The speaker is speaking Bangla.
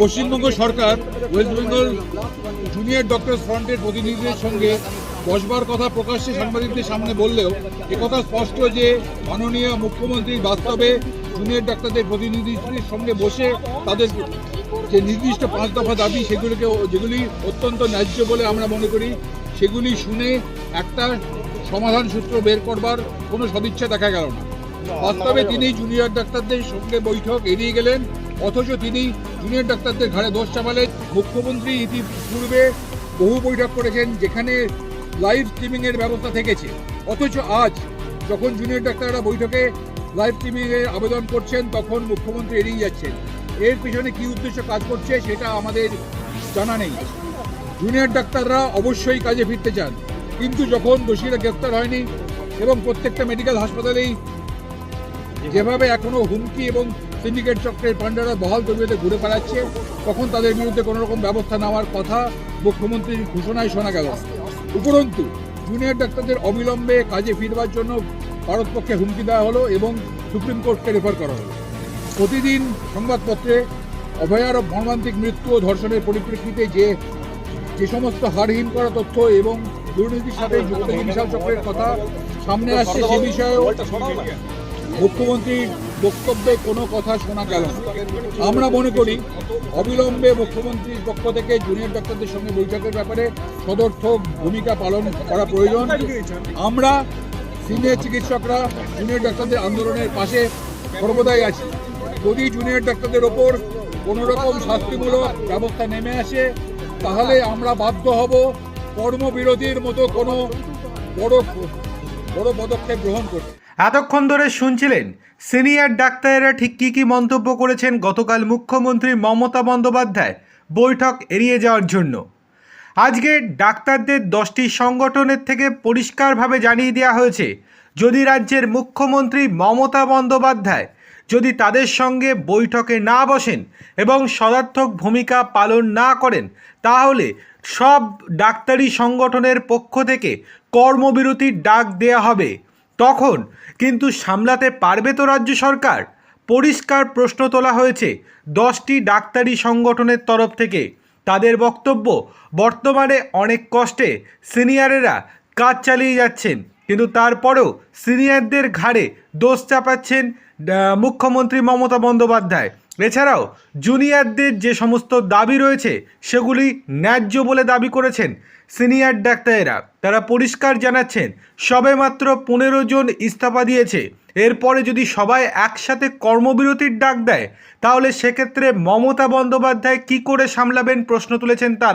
পশ্চিমবঙ্গ সরকার ওয়েস্ট বেঙ্গল জুনিয়র ডক্টর ফ্রন্টের প্রতিনিধিদের সঙ্গে বসবার কথা প্রকাশ্যে সাংবাদিকদের সামনে বললেও একথা স্পষ্ট যে মাননীয় মুখ্যমন্ত্রী বাস্তবে জুনিয়র ডাক্তারদের প্রতিনিধিদের সঙ্গে বসে তাদের যে নির্দিষ্ট পাঁচ দফা দাবি সেগুলিকে যেগুলি অত্যন্ত ন্যায্য বলে আমরা মনে করি, সেগুলি শুনে একটা সমাধান সূত্র বের করবার কোনো সদিচ্ছা দেখা গেল না। বাস্তবে তিনি জুনিয়র ডাক্তারদের সঙ্গে বৈঠক এড়িয়ে গেলেন, অথচ তিনি জুনিয়র ডাক্তারদের ঘাড়ে দোষ চাপালেন মুখ্যমন্ত্রী ইতিপূর্বে বহু বৈঠক করেছেন যেখানে লাইভ স্ট্রিমিংয়ের ব্যবস্থা থেকেছে। অথচ আজ যখন জুনিয়র ডাক্তাররা বৈঠকে লাইভ স্ট্রিমিংয়ের আবেদন করছেন, তখন মুখ্যমন্ত্রী এড়িয়ে যাচ্ছেন। এর পিছনে কী উদ্দেশ্য কাজ করছে সেটা আমাদের জানা নেই। জুনিয়র ডাক্তাররা অবশ্যই কাজে ফিরতে চান। কিন্তু যখন দোষীরা গ্রেপ্তার হয়নি এবং প্রত্যেকটা মেডিকেল হাসপাতালেই যেভাবে এখনও হুমকি এবং সিন্ডিকেট চক্রের পান্ডারা বহাল তবিয়তে ঘুরে বেড়াচ্ছে। তখন তাদের বিরুদ্ধে কোনো রকম ব্যবস্থা নেওয়ার কথা মুখ্যমন্ত্রীর ঘোষণায় শোনা গেল। উপরন্তু, জুনিয়র ডাক্তারদের অবিলম্বে কাজে ফিরবার জন্য ভারতপক্ষে হুমকি দেওয়া হলো এবং সুপ্রিম কোর্টকে রেফার করা হলো। প্রতিদিন সংবাদপত্রে অভয়ার মর্মান্তিক মৃত্যু ও ধর্ষণের পরিপ্রেক্ষিতে যে যে সমস্ত হারহীন করা তথ্য এবং দুর্নীতির সাথে যুক্ত বিশাল চক্রের কথা সামনে আসছে সে বিষয়েও মুখ্যমন্ত্রীর বক্তব্যে কোনো কথা শোনা গেল না। আমরা মনে করি, অবিলম্বে মুখ্যমন্ত্রীর পক্ষ থেকে জুনিয়র ডাক্তারদের সঙ্গে বৈঠকের ব্যাপারে সদর্থক ভূমিকা পালন করা প্রয়োজন। আমরা সিনিয়র চিকিৎসকরা জুনিয়র ডাক্তারদের আন্দোলনের পাশে সর্বদাই আছি। যদি জুনিয়র ডাক্তারদের ওপর কোনোরকম শাস্তিমূলক ব্যবস্থা নেমে আসে, তাহলে আমরা বাধ্য হব কর্মবিরোধীর মতো কোনো বড় বড় পদক্ষেপ গ্রহণ করতে। এতক্ষণ ধরে শুনছিলেন, সিনিয়র ডাক্তারেরা ঠিক কী কী মন্তব্য করেছেন গতকাল মুখ্যমন্ত্রী মমতা বন্দ্যোপাধ্যায় বৈঠক এড়িয়ে যাওয়ার জন্য। আজকে ডাক্তারদের দশটি সংগঠনের থেকে পরিষ্কারভাবে জানিয়ে দেওয়া হয়েছে, যদি রাজ্যের মুখ্যমন্ত্রী মমতা বন্দ্যোপাধ্যায় যদি তাদের সঙ্গে বৈঠকে না বসেন এবং সদার্থক ভূমিকা পালন না করেন, তাহলে সব ডাক্তারি সংগঠনের পক্ষ থেকে কর্মবিরতির ডাক দেয়া হবে। তখন কিন্তু সামলাতে পারবে তো রাজ্য সরকার? পরিষ্কার প্রশ্ন তোলা হয়েছে দশটি ডাক্তারি সংগঠনের তরফ থেকে। তাদের বক্তব্য, বর্তমানে অনেক কষ্টে সিনিয়রেরা কাজ চালিয়ে যাচ্ছেন, কিন্তু তারপরেও সিনিয়রদের ঘাড়ে দোষ চাপাচ্ছেন মুখ্যমন্ত্রী মমতা বন্দ্যোপাধ্যায়। এছাড়াও জুনিয়রদের যে সমস্ত দাবি রয়েছে, সেগুলি ন্যায্য বলে দাবি করেছেন সিনিয়র ডাক্তারেরা। তারা পরিষ্কার জানাচ্ছেন সবে মাত্র পনেরো জন ইস্তফা দিয়েছে। এরপরে যদি সবাই একসাথে কর্মবিরতির ডাক দেয়, তাহলে সেক্ষেত্রে মমতা বন্দ্যোপাধ্যায় কি করে সামলাবেন প্রশ্ন তুলেছেন তারা।